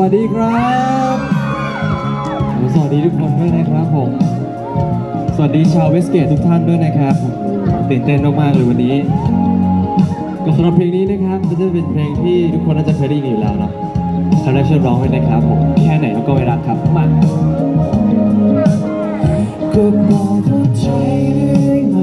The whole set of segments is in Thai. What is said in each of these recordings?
วัสดีครับสวัสดีทุกคนด้วยนะครับผม สวัสดีชาวเวสเกตทุกท่านด้วยนะครับตื่นเต้นมากๆเลยวันนี้ ก็สำหรับเพลงนี้นะครับก็จะเป็นเพลงที่ทุกคนน่าจะเคยได้ยินอยู่แล้วเนาะคาแรคเตอร์ร้องไว้นะครับผมแค่ไหนก็ไม่รักครับมาก็บอกว่าใจเรื่อยม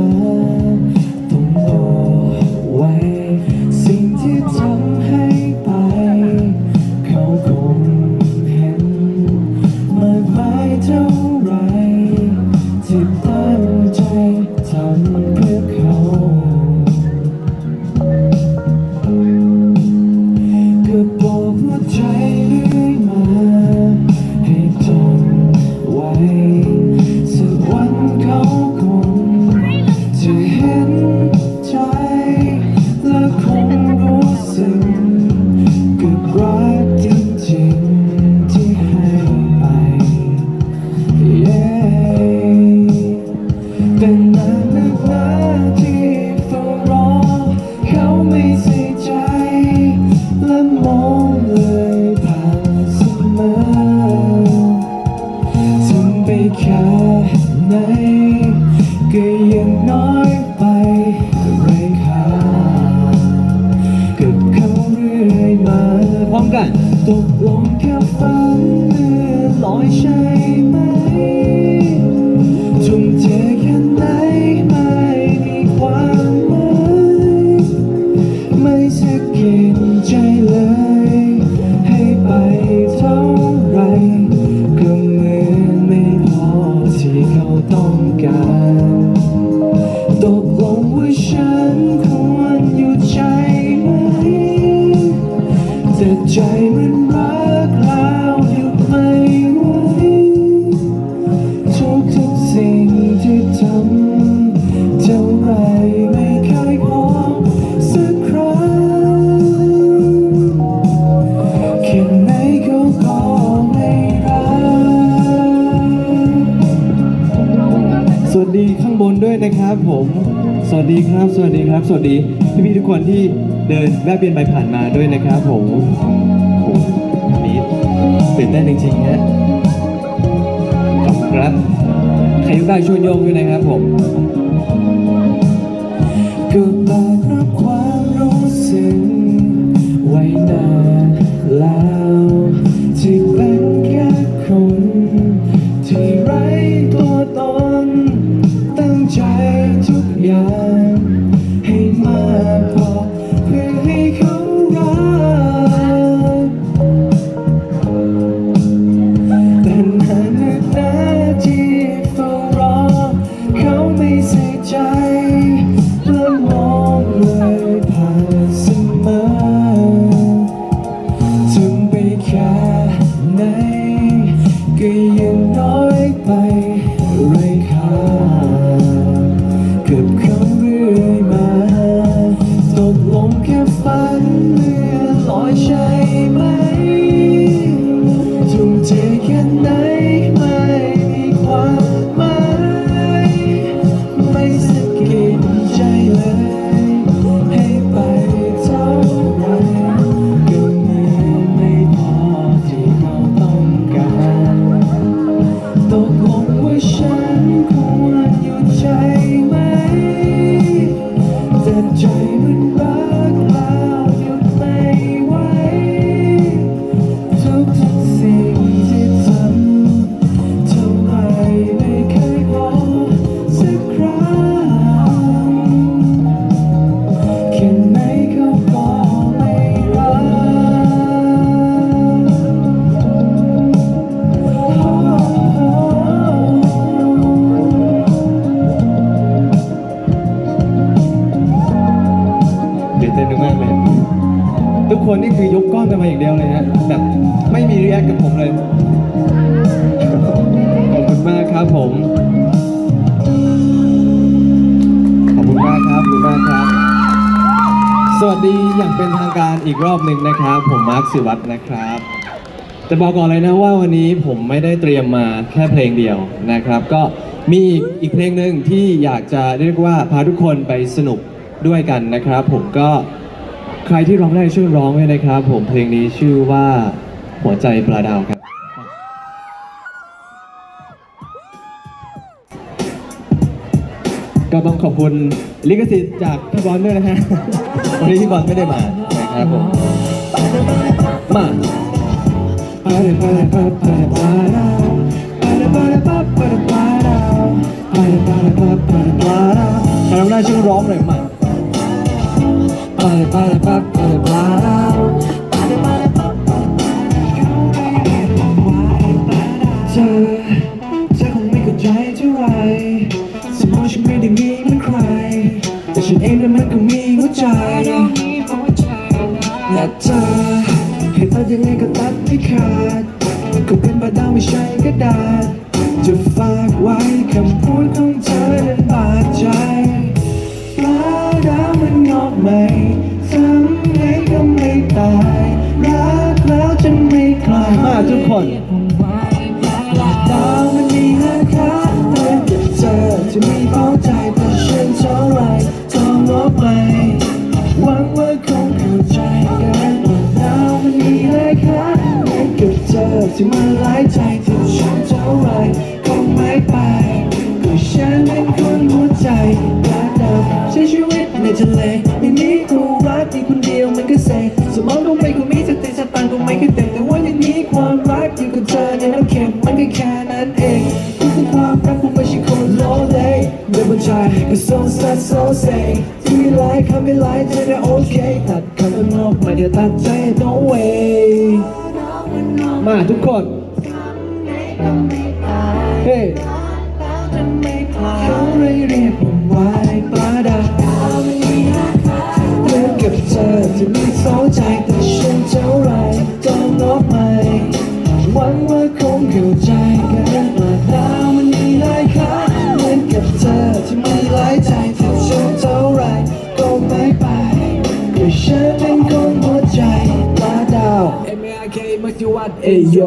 เดินแวะเวียนไปผ่านมาด้วยนะครับผมโอ้โหวันนี้ตื่นเต้นจริงๆฮะขอบครับ ใครยกได้ช่วยโยกด้วยนะครับผมก็ น้อยไปไรค่ากับคำเรื่อยมาตกลงแค่ฝันเลื่อนลอยใช้ อย่างเป็นทางการอีกรอบหนึ่งนะครับ ผมมาร์คสิวัตรนะครับจะบอกก่อนเลยนะว่าวันนี้ผมไม่ได้เตรียมมาแค่เพลงเดียวนะครับ ก็มีอีกอีกเพลงหนึ่งที่อยากจะเรียกว่าพาทุกคนไปสนุกด้วยกันนะครับ ผมก็ใครที่ร้องได้ช่วยร้องด้วยนะครับ ผมเพลงนี้ชื่อว่าหัวใจปลาดาวครับ ก็ต้องขอบคุณลิขสิทธิ์จากพี่บอลด้วยนะฮะ วันนี้พี่บอลไม่ได้มานะครับผม มาปาราปาราปาปาราปา จะเธอให้ตัดยังไงก็ตัดไม่ขาดก็เป็นบาดาไม่ใช่กระดาษ เธอได้โอเคตัดคำข้างนอกมาเดี๋ยวตัดใจ no way มาทุกคนเฮ้เขาเลยเรียกผมว่าปลาดาวเหมือนกับเธอที่มีสองใจแต่ฉันเท่าไรต้องลบไหมหวังว่าคงเข้าใจ วัดเอโย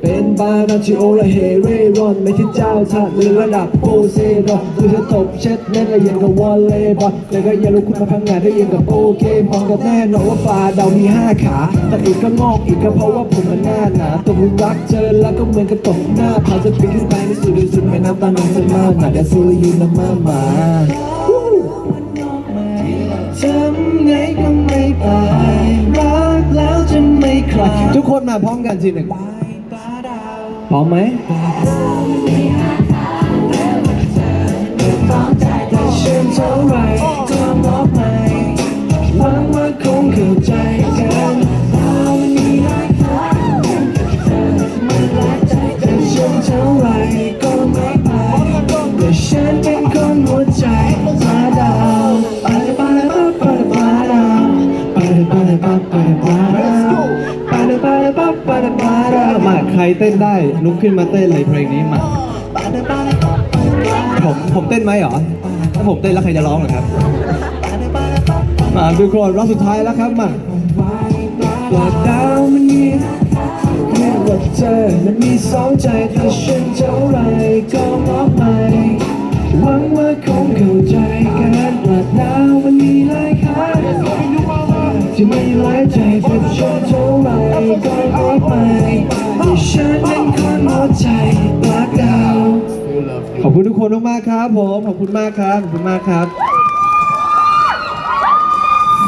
เป็นบานาชิโอและเฮเรรอน ไม่ใช่เจ้าชาติหรือระดับโปเซดอนคือจะตบเช็ดเล่นอะไรอย่างกับวอลเลย์บอลแต่ก็ย่าลุกขึ้นมาพังงานได้ยังกับโปเกมอนกับแน่นอนว่าปลาดาวมีห้าขา แต่อีกก็งอกอีกก็เพราะว่าผมมันหน้าหนาตกหลุมรักเจอแล้วก็เหมือนกับตกหน้าพาจะปีนขึ้นไปในสุดสุดแม่น้ำตาลน้ำจะมาหนาแต่ซูยูน้ำมาหมา ทุกคนมาพร้อมกันสิหนึ่งพร้อมไหมแต่ฉันเท่าไรก็มอบให้หวังว่าคงเข้าใจ ใครเต้นได้ลุกขึ้นมาเต้นเลยเพลงนี้มาผมผมเต้นไหมเหรอถ้าผมเต้นแล้วใครจะร้องเหรอครับมาดูก่อนรอบสุดท้ายแล้วครับมาปลาดาวมันมีแค่ว่าเธอมันมีสองใจแต่ฉันเท่าไรก็มอบให้หวังว่าคงเข้าใจกันปลาดาวมันมีหลายค่าที่ไม่หลายใจแต่ฉันเท่าไรก็มอบให้ที่ ฉันเป็นคนหัวใจปลาดาว ขอบคุณทุกคนมากๆครับผมขอบคุณมากครับขอบคุณมากครับ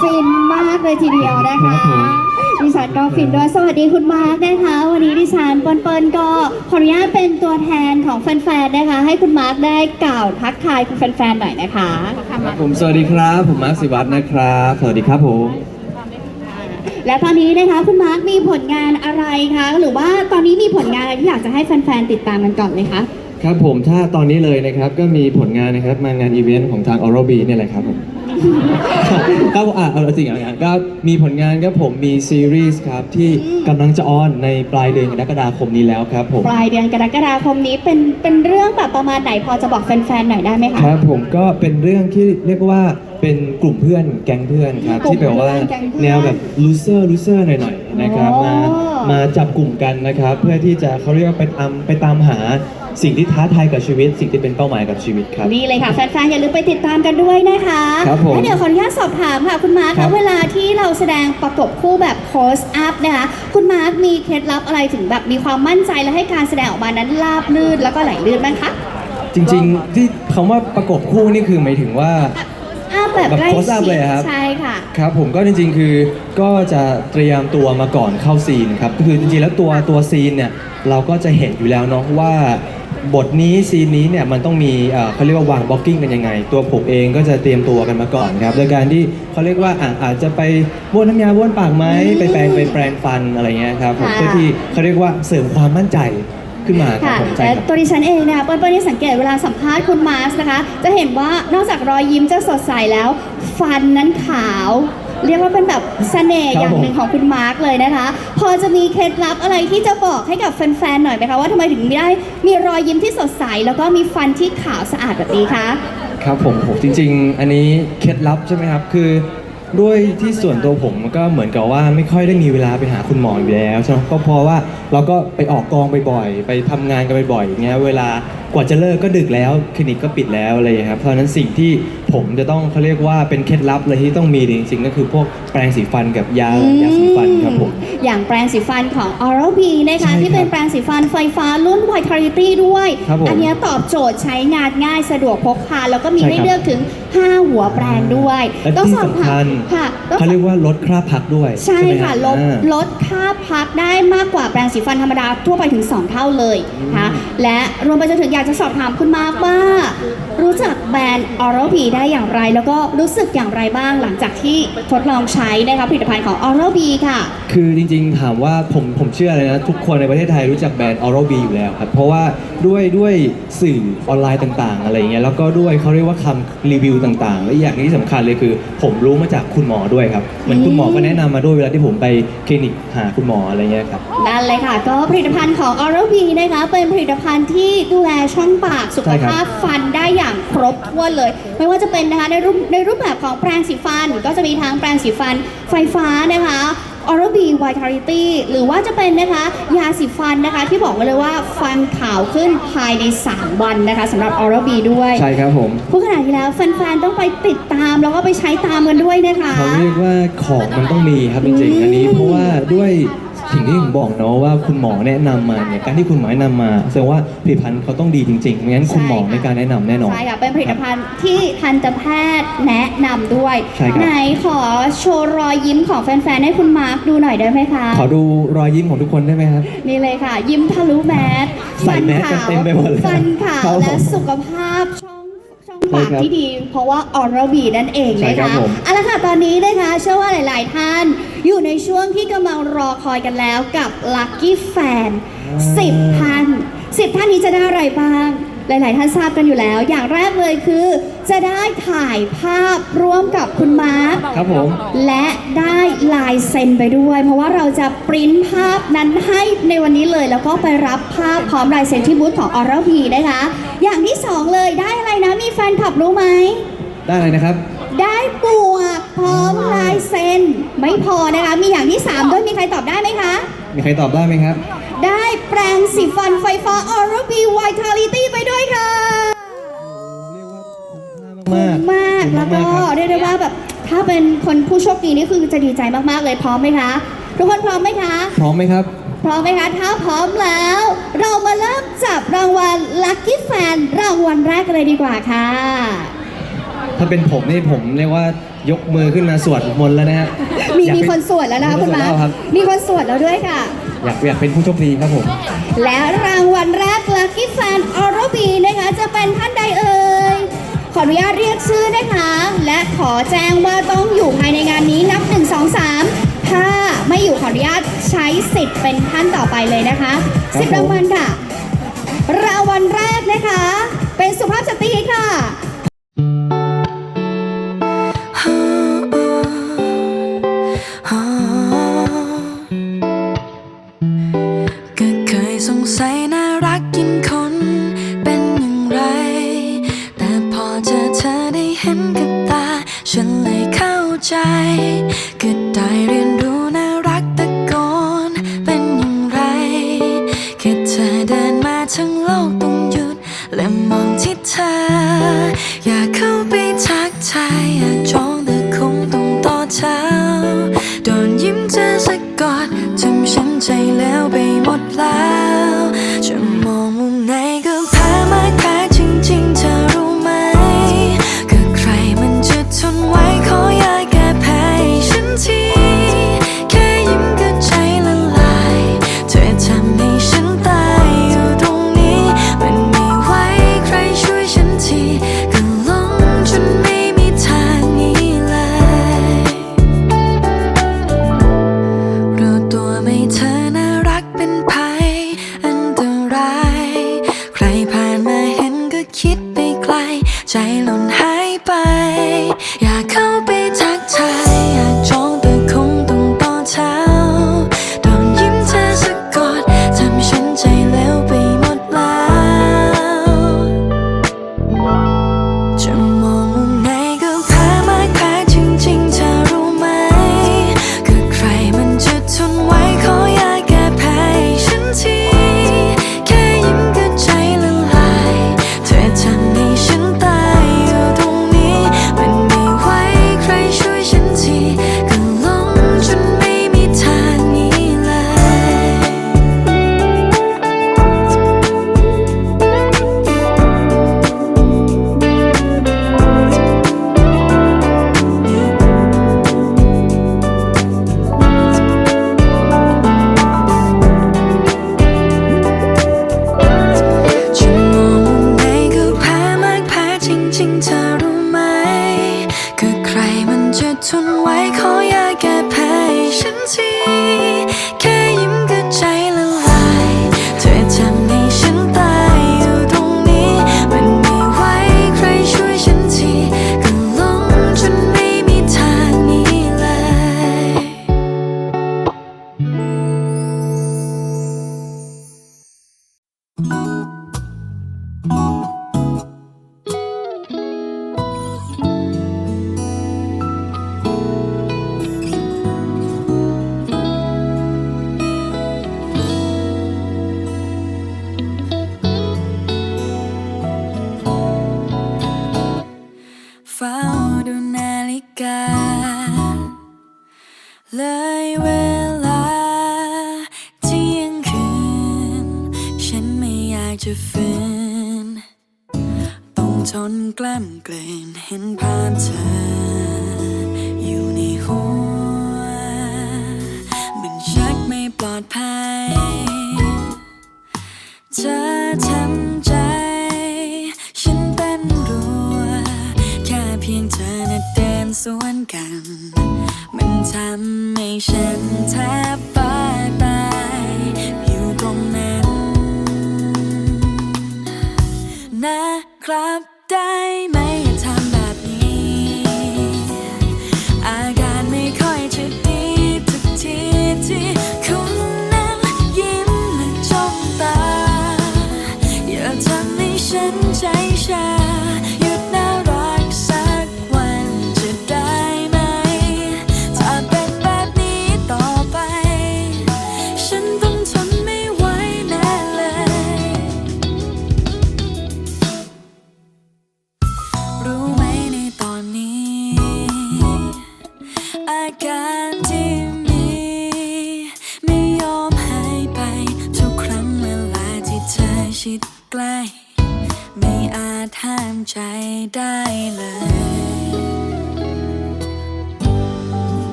ฟินมากเลยทีเดียวนะครัคะบผมดิฉันก็ฟินด้วย สวัสดีคุณมาร์กนะคะ วันนี้ดิฉันเปิ้ลเปิ้ลก็ขออนุญาตเป็นตัวแทนของแฟนๆนะคะ ให้คุณมาร์กได้กล่าวทักทายคุณแฟนๆหน่อยนะคะครับผมสวัสดีครับ ผมมาร์คสิวัตรนะครับ สวัสดีครับผม และตอนนี้นะคะคุณมาร์กมีผลงานอะไรคะ หรือว่าตอนนี้มีผลงานอะไรที่อยากจะให้แฟนๆติดตามกันก่อนไหมคะ ครับผมถ้าตอนนี้เลยนะครับก็มีผลงานนะครับมางานอีเวนต์ของทาง Oral B เนี่ยแหละครับผมครับอะเอาจริงอะก็มีผลงานครับผมมีซีรีส์ครับที่กำลังจะออนในปลายเดือนกรกฎาคมนี้แล้วครับผม ปลายเดือนกรกฎาคมนี้เป็นเป็นเรื่องแบบประมาณไหนพอจะบอกแฟนๆหน่อยได้ไหมคะ ครับผมก็เป็นเรื่องที่เรียกว่า เป็นกลุ่มเพื่อนแก๊งเพื่อนครับ กลุ่มที่แบบว่าเพื่อนแก๊งเพื่อนแนวแบบลูเซอร์ลูเซอร์หน่อยๆนะครับอ๋อ มามาจับกลุ่มกันนะครับ เพื่อที่จะเขาเรียกว่าไปตามไปตามหาสิ่งที่ท้าทายกับชีวิต สิ่งที่เป็นเป้าหมายกับชีวิตครับ นี่เลยค่ะแฟนๆ อย่าลืมไปติดตามกันด้วยนะคะครับผมและเดี๋ยวขออนุญาตสอบถามค่ะ คุณมาร์คครัคะบ เวลาที่เราแสดงประกบคู่แบบโคสอัพนะคะ คุณมาร์คมีเคล็ดลับอะไรถึงแบบมีความมั่นใจและให้การแสดงออกมานั้นราบลื่นแล้วก็ไหลลื่นบ้างคะ จริงๆที่คำว่าประกบคู่นี่คือหมายถึงว่าอัพ แบบแบบใกล้ close up ชิดเลยครับ ใช่ค่ะ ครับผมก็จริงๆคือก็จะเตรียมตัวมาก่อนเข้าซีนครับคือจริงๆแล้วตัวตัวซีนเนี่ยเราก็จะเห็นอยู่แล้วเนาะว่าบทนี้ซีนนี้เนี่ยมันต้องมีเอ่อเขาเรียกว่าวางบล็อกกิ้งกันยังไง ตัวผมเองก็จะเตรียมตัวกันมาก่อนครับโดยการที่เขาเรียกว่าอะอาจจะไปบ้วนน้ำยาบ้วนปากไหมไปแปรงไปแปรงฟันอะไรเงี้ยครับผมค่ะ เพื่อที่เขาเรียกว่าเสริมความมั่นใจ ขึ้นมาครับค่ะผมใช่และครับ ตัวดิฉันเองนะคะเปิ้ลเปิ้ลนี่สังเกตเวลาสัมภาษณ์คุณมาร์คนะคะ จะเห็นว่านอกจากรอยยิ้มจะสดใสแล้ว ฟันนั้นขาว เรียกว่าเป็นแบบเสน่ห์ครับอย่างหนึ่งของคุณมาร์คเลยนะคะ พอจะมีเคล็ดลับอะไรที่จะบอกให้กับแฟนๆหน่อยไหมคะว่าทำไมถึงได้มีรอยยิ้มที่สดใส แล้วก็มีฟันที่ขาวสะอาดแบบนี้คะ ครับผมผมจริง ๆ อันนี้เคล็ดลับใช่ไหมครับ คือ ด้วยที่ส่วนตัวผมก็เหมือนกับว่าไม่ค่อยได้มีเวลาไปหาคุณหมออยู่แล้วใช่ไหมก็เพราะว่าเราก็ไปออกกองบ่อยๆไปทำงานกันบ่อยๆอย่างเงี้ยเวลากว่าจะเลิกก็ดึกแล้วคลินิกก็ปิดแล้วอะไรอย่างเงี้ยครับเพราะฉะนั้นสิ่งที่ผมจะต้องเขาเรียกว่าเป็นเคล็ดลับเลยที่ต้องมีจริงๆก็คือพวกแปรงสีฟันกับยายาสีฟันครับผม อย่างแปรงสีฟันของ Oral-B นะคะใช่ครับที่เป็นแปรงสีฟันไฟฟ้ารุ่น Vitality ด้วย ครับผมอันเนี้ยตอบโจทย์ใช้งานง่ายสะดวกพกพา แล้วก็มีใช่ให้ครับเลือกถึง 5 หัวแปรงด้วย และต้องที่สอบสำถาคัมญ ค่ะต้องเขาเรียกว่าลดคราบพักด้วยใช่ไหมค่ะรับลดอ่า ลดค่าพักได้มากกว่าแปรงสีฟันธรรมดาทั่วไปถึง 2 เท่าเลยนะคะและรวมไปจนถึงอยากจะสอบถามคุณมาร์คว่า รู้จักแบรนด์ Oral-B ได้อย่างไร แล้วก็รู้สึกอย่างไรบ้างหลังจากที่ทดลองใช้นะคะผลิตภัณฑ์ของ Oral-B ค่ะ คือจริงๆถามว่าผมผมเชื่อเลยนะทุกคนในประเทศไทยรู้จักแบรนด์ Oral B อยู่แล้วครับ เพราะว่าด้วยด้วยสื่อออนไลน์ต่างๆ อะไรอย่างเงี้ยแล้วก็ด้วยเขาเรียกว่าคำรีวิวต่างๆ และอีกอย่างที่สำคัญเลยคือ ผมรู้มาจากคุณหมอด้วยครับเหมือนคุณหมอก็แนะนำมาด้วยเวลาที่ผมไปคลินิกหาคุณหมออะไรเงี้ยครับ นั่นเลยค่ะ ก็ผลิตภัณฑ์ของ Oral-B นะคะเป็นผลิตภัณฑ์ที่ดูแลช่องปากสุขใช่ครับ ภาพฟันได้อย่างครบถ้วนเลย ไม่ว่าจะเป็นนะคะในรูปในรูปแบบของแปรงสีฟันก็จะมีทั้งแปรงสีฟันไฟฟ้านะคะ Oral-B Vitality หรือว่าจะเป็นนะคะยาสีฟันนะคะที่บอกไว้เลยว่าฟันขาวขึ้นภายใน 3 วันนะคะสำหรับ Oral-B ด้วย ใช่ครับผมผู้ขนาดนี้แล้วแฟนๆ ต้องไปติดตามแล้วก็ไปใช้ตามกันด้วยนะคะ เขาเรียกว่าของมันต้องมีครับจริงๆอันนี้ เพราะว่าด้วย สิ่งที่ผมบอกเนาะว่าคุณหมอแนะนำมาเนี่ยการที่คุณหมอแนะนำมาแสดงว่าผลิตภัณฑ์เขาต้องดีจริงๆไม่งั้นคุณหมอใช่ค่ะในการแนะนำแน่นอน ใช่ค่ะเป็นผลิตภัณฑ์ที่ทันตแพทย์แนะนำด้วยใช่ครับ ไหนขอโชว์รอยยิ้มของแฟนๆให้คุณมาร์คดูหน่อยได้ไหมคะ ขอดูรอยยิ้มของทุกคนได้ไหมครับ นี่เลยค่ะ ยิ้มทะลุแมสใส่แมสกันเต็มไปหมดเลยฟันขาวครับผมและสุขภาพช่องช่อง ปากใช่ครับที่ดี เพราะว่าออร์บีนั่นเองใช่นะครัคะบผมเอาละค่ะตอนนี้นะคะ เชื่อว่าหลาย ๆ ท่านอยู่ในช่วงที่กำลังรอคอยกันแล้วกับ Lucky Fan 10ท่าน10ท่านนี้จะได้อะไรบ้าง หลาย ๆ ท่านทราบกันอยู่แล้ว อย่างแรกเลยคือ จะได้ถ่ายภาพร่วมกับคุณมาร์คครับผมและได้ลายเซ็นไปด้วย เพราะว่าเราจะปริ้นภาพนั้นให้ในวันนี้เลย แล้วก็ไปรับภาพพร้อมลายเซ็นที่บูธของออร์พีนะคะ อย่างที่สองเลยได้อะไรนะมีแฟนคลับรู้ไหมได้เลยนะครับ ได้ปวกพร้อมลายเซ็นไม่พอนะคะ มีอย่างที่สามด้วยมีใครตอบได้ไหมคะ มีใครตอบได้ไหมครับ ได้แปรงสีฟันไฟฟ้า Oral-B Vitality ไปด้วยค่ะเรียกว่าคุ้มค่ามากมากคุ้แล้วก็มากครับเรียกได้ว่าแบบถ้าเป็นคนผู้โชคดีนี่คือจะดีใจมากๆเลยพร้อมไหมคะ ทุกคนพร้อมไหมคะ พร้อมไหมครับ พร้อมไหมคะ ถ้าพร้อมแล้ว เรามาเริ่มจับรางวัล Lucky Fan รางวัลแรกกันเลยดีกว่าค่ะ ถ้าเป็นผมนี่ผมเรียกว่ายกมือขึ้นมาสวดมนต์แล้วนะฮะมีอยากมีเป็คนสวดแล้วนะคะมีคุณนสวดมาแล้วครับมีคนสวดแล้วด้วยค่ะ อยากอยากเป็นผู้โชคดีครับผม และรางวัลแรก Lucky Fan Oral B นะคะจะเป็นท่านใดเอ่ย ขออนุญาตเรียกชื่อนะคะ และขอแจ้งว่าต้องอยู่ภายในงานนี้นับ 1 2 3 ถ้าไม่อยู่ขออนุญาตใช้สิทธิ์เป็นท่านต่อไปเลยนะคะครับสิบผมรางวัลค่ะ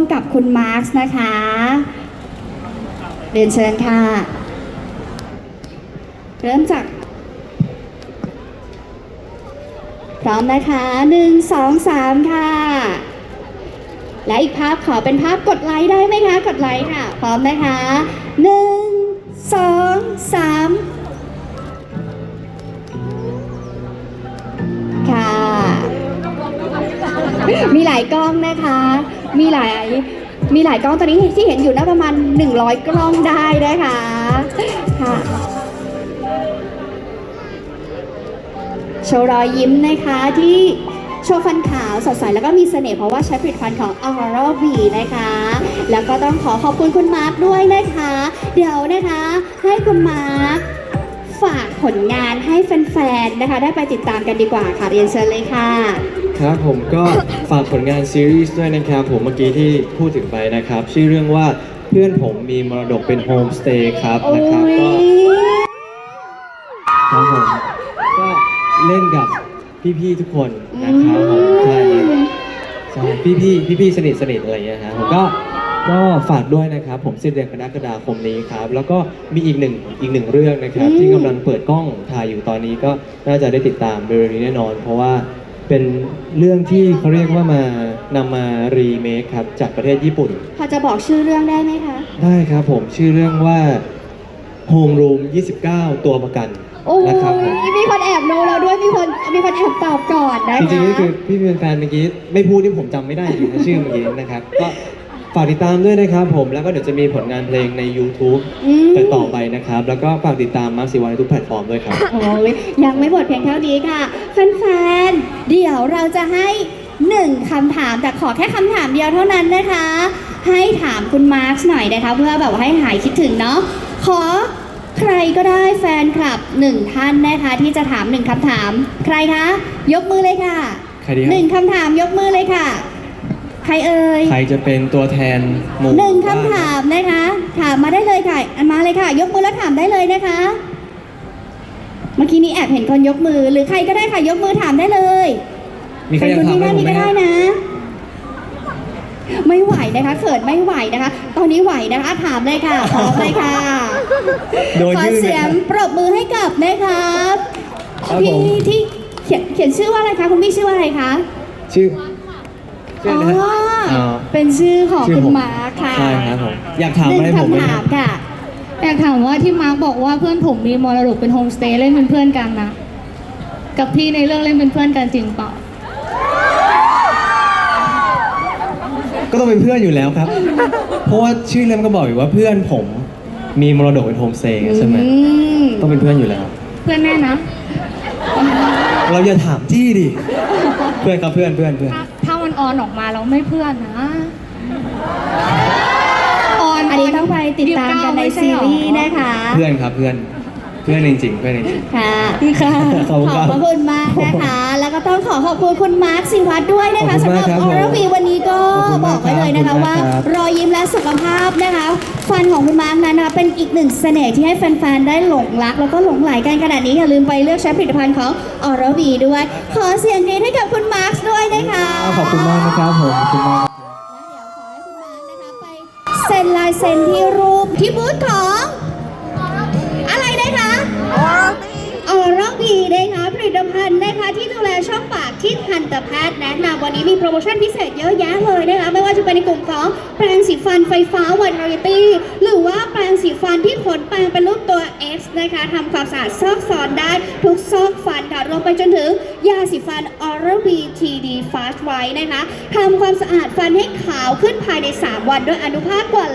มกับคุณมาร์คนะคะ เรียนเชิญค่ะ เริ่มจาก พร้อมนะคะหนึ่งสองสามค่ะ และอีกภาพขอเป็นภาพกดไลค์ได้ไหมคะ กดไลค์ค่ะ พร้อมนะคะหนึ่งสองสามค่ะ มีหลายกล้องนะคะ มีหลายมีหลายกล้องตอนนี้ที่เห็นอยู่น่าประมาณ 100 กล้องได้นะคะค่ะโชว์รอยยิ้มนะคะที่โชว์ฟันขาวสดใสแล้วก็มีเสน่ห์เพราะว่าใช้ผลิตภัณฑ์ของ Aurora V นะคะ แล้วก็ต้องขอขอบคุณคุณมาร์คด้วยนะคะ เดี๋ยวนะคะให้คุณมาร์คฝากผลงานให้แฟนๆนะคะ ได้ไปติดตามกันดีกว่าค่ะเรียนเชิญเลยค่ะ ครับผมก็ฝากผลงานซีรีส์ด้วยนะครับผมเมื่อกี้ที่พูดถึงไปนะครับ ชื่อเรื่องว่าเพื่อนผมมีมรดกเป็นโฮมสเตย์ครับโอ้นะครับยก็ครับผมก็เล่นกับพี่ๆทุกคนนะครับผมใช่ครับใช่พี่ๆพี่ๆสนิทสนิทอะไรอย่างเงี้ยฮะผมก็ก็ฝากด้วยนะครับ ผมสิ้นเดือนกรกฎาคมนี้ครับ แล้วก็มีอีกหนึ่งอีกหนึ่งเรื่องนะครับ ที่กำลังเปิดกล้องถ่ายอยู่ตอนนี้ก็น่าจะได้ติดตามเร็วๆนี้แน่นอน เพราะว่า เป็นเรื่องที่เขาเรียกว่ามานำมารีเมคครับจากประเทศญี่ปุ่น พอจะบอกชื่อเรื่องได้ไหมคะ ได้ครับผมชื่อเรื่องว่า Home Room 29 ตัวประกันโอ้นะครับผมยมีคนแอบรู้เราด้วยมีคนมีคนแอบตอบก่อนนะจคะริงๆก็คือพี่เป็นแฟนเมื่อกี้ไม่พูดที่ผมจำไม่ได้จริงๆนะชื่อเมื่อกี้นะครับก็ ฝากติดตามด้วยนะครับผมแล้วก็เดี๋ยวจะมีผลงานเพลงใน YouTube อืมต่อไปนะครับ แล้วก็ฝากติดตามมาร์คสิวันในทุกแพลตฟอร์มด้วยครับ โอ้ยยังไม่หมดเพียงเท่านี้ค่ะ แฟนๆ เดี๋ยวเราจะให้หนึ่งคำถาม แต่ขอแค่คำถามเดียวเท่านั้นนะคะ ให้ถามคุณมาร์คหน่อยนะคะ เพื่อแบบว่าให้หายคิดถึงเนาะขอใครก็ได้แฟนคลับหนึ่งท่านนะคะ ที่จะถามหนึ่งคำถาม ใครคะ ยกมือเลยค่ะใครดีครับ หนึ่งคำถามยกมือเลยค่ะ ใครเอ่ยใครจะเป็นตัวแทนหมู่หนึ่งบ้คำถามนะคะ ถามมาได้เลยค่ะอันมาเลยค่ะ ยกมือแล้วถามได้เลยนะคะ เมื่อกี้นี้แอบเห็นคนยกมือหรือใครก็ได้ค่ะยกมือถามได้เลยมีใครเป็นอยากคุณถามที่อะไรนั่ผนมนี่ไหมก็คได้รับนะ ไม่ไหวนะคะเขินไม่ไหวนะคะ ตอนนี้ไหวนะคะ ถามเลยค่ะพร้อมเลยค่ะโดยขอยื่นเสียงปรบมือให้กับนะครับครับผม พี่ที่เขียนเขียนชื่อว่าอะไรคะคุณพี่ชื่อว่าอะไรคะ ชื่อ ชื่ออะไรนะอ๋ออ๋อ เป็นชื่อของชื่อคุณผมมาร์คค่ะใช่ครับผม อยากถามหนึ่อะไรงผมไหมคำคถารัมบค่ะ อยากถามว่าที่มาร์กบอกว่าเพื่อนผมมีมรดกเป็นโฮมสเตย์เล่นเป็นเพื่อนกันนะ กับพี่ในเรื่องเล่นเป็นเพื่อนกันจริงเปล่า ก็ต้องเป็นเพื่อนอยู่แล้วครับ เพราะว่าชื่อเรื่องก็บอกอยู่ว่าเพื่อนผมมีมรดกเป็นโฮมสเตย์ใช่ไหมอืมต้องเป็นเพื่อนอยู่แล้ว เพื่อนแน่นะเราอย่าถามจี้ดิ เพื่อนครับเพื่อนเพื่อนเพื่อน ถ้าถ้ามัน ออนออกมาเราไม่เพื่อนนะออนอันนี้ต้องไปติดตามกันในซีรีส์นะคะเพื่อนครับเพื่อน เพื่อนจริงๆเพื่อนจริงค่ะ ค่ะขอบคุณขคอรับบพระคุณมากนะคะแล้ว ก็ต้องขอขอบคุณคุณมาร์คสิวัตรด้วยนะคะขอบคุสำณหมารักบครับออร์วีวันนี้ก็ขอบคุณบมาอกกไว้เลยนะคะครับว่าขอบคุณมากครับ รอยยิ้มและสุขภาพนะคะ ฟันของคุณมาร์คนั้นนะคะเป็นอีกหนึ่งเสน่ห์ที่ให้แฟนๆ ได้หลงรัก แล้วก็หลงไหลกันขนาดนี้อย่าลืมไปเลือกใช้ผลิตภัณฑ์ของออร์วีด้วย ขอเสียงกรี๊ดให้กับคุณมาร์คด้วยนะคะขอบคุณมากนะครับผมขอบคุณมาก แล้วเดี๋ยวขอให้คุณมาร์คนะคะไปเซ็นลายเซ็นที่รูปที่บูธของ อะไรนะคะ ออร่า บีนะคะผลิตภัณฑ์นะคะที่ดูแลช่องปากที่ทันตแพทย์แนะนำวันนี้มีโปรโมชั่นพิเศษเยอะแยะเลยนะคะไม่ว่าจะเป็นในกลุ่มของแปรงสีฟันไฟฟ้าวันไรตี้หรือว่าแปรงสีฟันที่ขนแปรงเป็นรูปตัว X นะคะทำความสะอาดซอกซอนได้ทุกซอกฟันค่ะรวมไปจนถึงยาสีฟัน Oral B TD Fast White นะคะทำความสะอาดฟันให้ขาวขึ้นภายใน 3 วันด้วยอนุภาคกว่า